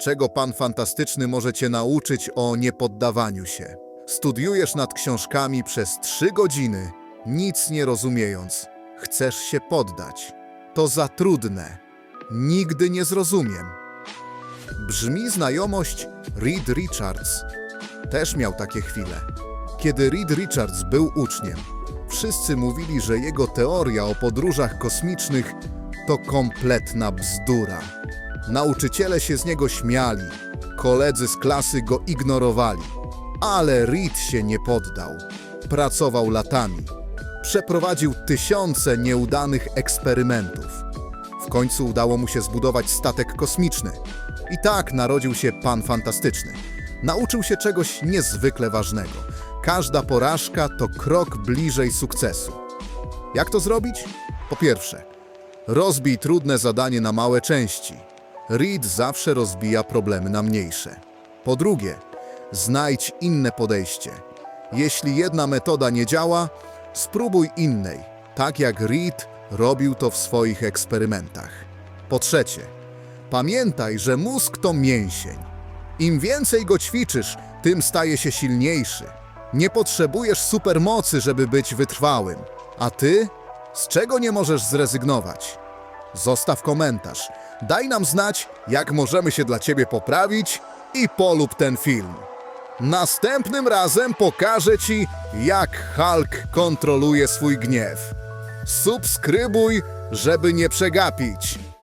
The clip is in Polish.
czego pan fantastyczny może cię nauczyć o niepoddawaniu się. Studiujesz nad książkami przez trzy godziny, nic nie rozumiejąc. Chcesz się poddać. To za trudne. Nigdy nie zrozumiem. Brzmi znajomość Reed Richards. Też miał takie chwile. Kiedy Reed Richards był uczniem, wszyscy mówili, że jego teoria o podróżach kosmicznych to kompletna bzdura. Nauczyciele się z niego śmiali, koledzy z klasy go ignorowali. Ale Reed się nie poddał. Pracował latami. Przeprowadził tysiące nieudanych eksperymentów. W końcu udało mu się zbudować statek kosmiczny. I tak narodził się Pan Fantastyczny. Nauczył się czegoś niezwykle ważnego. Każda porażka to krok bliżej sukcesu. Jak to zrobić? Po pierwsze, rozbij trudne zadanie na małe części. Reed zawsze rozbija problemy na mniejsze. Po drugie, znajdź inne podejście. Jeśli jedna metoda nie działa, spróbuj innej, tak jak Reed robił to w swoich eksperymentach. Po trzecie, pamiętaj, że mózg to mięsień. Im więcej go ćwiczysz, tym staje się silniejszy. Nie potrzebujesz supermocy, żeby być wytrwałym. A ty? Z czego nie możesz zrezygnować? Zostaw komentarz. Daj nam znać, jak możemy się dla ciebie poprawić i polub ten film. Następnym razem pokażę ci, jak Hulk kontroluje swój gniew. Subskrybuj, żeby nie przegapić.